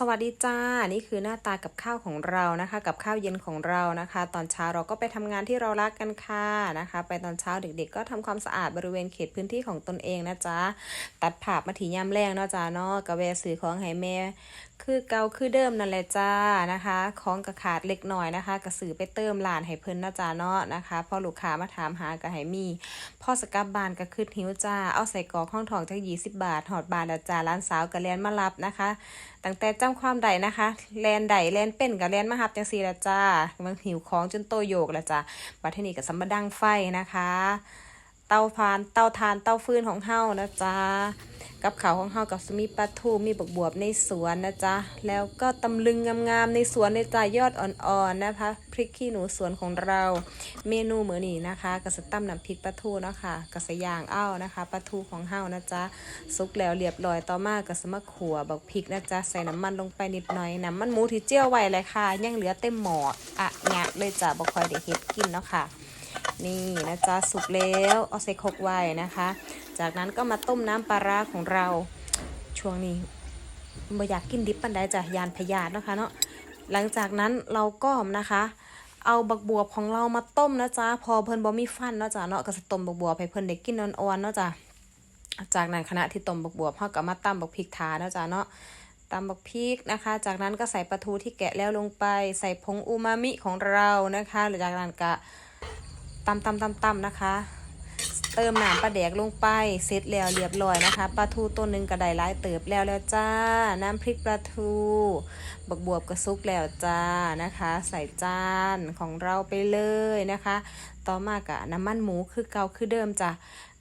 สวัสดีจ้า นี่คือหน้าตากับข้าวของเรานะคะ กับข้าวเย็นของเรานะคะ ตอนเช้าเราก็ไปทำงานที่เรารักกันค่ะนะคะ ไปตอนเช้าเด็กๆ ก็ทำความสะอาดบริเวณเขตพื้นที่ของตนเองนะจ๊ะ ตัดผับมาถียามแรงเนาะจ้าเนาะกระแวสื่อของไห้แม่คือเก่าคือเดิมนั่นแหละจ้านะคะของกระขาดเล็กหน่อยนะคะกระสือไปเติมหลานให้เพิ่นนะจ้าเนาะนะคะพอลูกค้ามาถามหากระไหมีพ่อสกับบานก็คืดหิวจ้าเอาใส่กอกห้องทองจักยี่สิบบาทหอดบานแล้วจ้าร้านสาวกระแลนมารับนะคะ ตั้งแต่จำความใดนะคะ แลนใดแลนเป็นกับแลนมาหับจังสีละจ้ามันหิวของจนโตโยกละจ้าบัดเทนี้กับสมบดังไฟนะคะ เตาพานเตาทานเตาฟืนของเฮานะจ้า กับเขาของเฮากับสมีปลาทูมีบกบวบในสวนนะจ๊ะ แล้วก็ตำลึงงามๆในสวนในจ้ายอดอ่อนๆนะคะ พริกขี้หนูสวนของเรา เมนูมื้อนี้นะคะกสตั้มน้ำพริกปลาทูเนาะค่ะกสย่างเอ้านะคะปลาทูของเฮานะจ๊ะสุกแล้วเรียบร้อยต่อมากสมะขัวบักพริกนะจ๊ะใส่น้ำมันลงไปนิดหน่อยน้ำมันหมูที่เจียวไว้เลยค่ะยังเหลือเต็มหม้ออะงะเลยจ้ะบ่ค่อยได้เฮ็ดกินเนาะค่ะ นี่นะจ๊ะสุกแล้วเอาใส่ครกไว้นะคะ จากนั้นก็มาต้มน้ำปลาร้าของเราช่วงนี้บ่อยากกินดิบปันใดจ้ะยานพยาธินะคะเนาะหลังจากนั้นเราก็นะคะ เอาบักบวบของเรามาต้มนะจ๊ะพอเพิ่นบ่มีฟันเนาะจ้ะเนาะก็จะต้มบักบวบให้เพิ่นได้กินอ่อนๆเนาะจ้ะจากนั้นขณะที่ต้มบักบวบเฮาก็มาตำบักพริกทาเนาะจ้ะเนาะตำบักพริกนะคะ จากนั้นก็ใส่ปลาทูที่แกะแล้วลงไป ใส่ผงอูมามิของเรานะคะ หรือจากนั้นก็ ตำตำตำตำนะคะ เติมน้ำปลาแดกลงไปเสร็จแล้วเรียบร้อยนะคะปลาทูตัวหนึ่งก็ได้หลายเติบแล้วแล้วจ้า น้ำพริกปลาทูบักบวบกระซุกแล้วจ้านะคะ ใส่จานของเราไปเลยนะคะ ต่อมากะน้ำมันหมูคือเก่าคือเดิมจ้ะ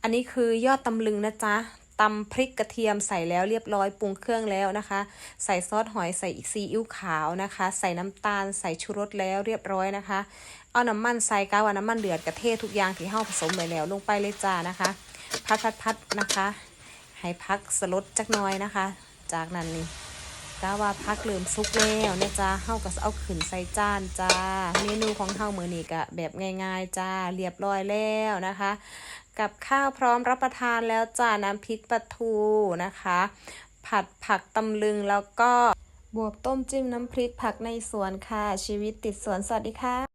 อันนี้คือยอดตำลึงนะจ๊ะตำพริกกระเทียมใส่แล้วเรียบร้อยปรุงเครื่องแล้วนะคะ ใส่ซอสหอยใส่ซีอิ๊วขาวนะคะ ใส่น้ำตาลใส่ชูรสแล้วเรียบร้อยนะคะ เอาน้ำมันใส่กาว่าน้ำมันเดือดกระเทศทุกอย่างที่เฮาผสมไปแล้วลงไปเลยจ้านะคะ พัดพัดพัดนะคะ ให้พักสลดจักน่อยนะคะ จากนั้นนี่กาว่าพักเริ่มสุกแล้วเนี่ยจ้าเฮาก็เอาขึ้นใส่จานจ้า เมนูของเฮามื้อนี้ก็แบบง่ายๆจ้าเรียบร้อยแล้วนะคะ กับข้าวพร้อมรับประทานแล้วจ้าน้ำพริกปลาทูนะคะ ผัดผักตำลึงแล้วก็บวกต้มจิ้มน้ำพริกผักในสวนค่ะ ชีวิตติดสวนสวัสดีค่ะ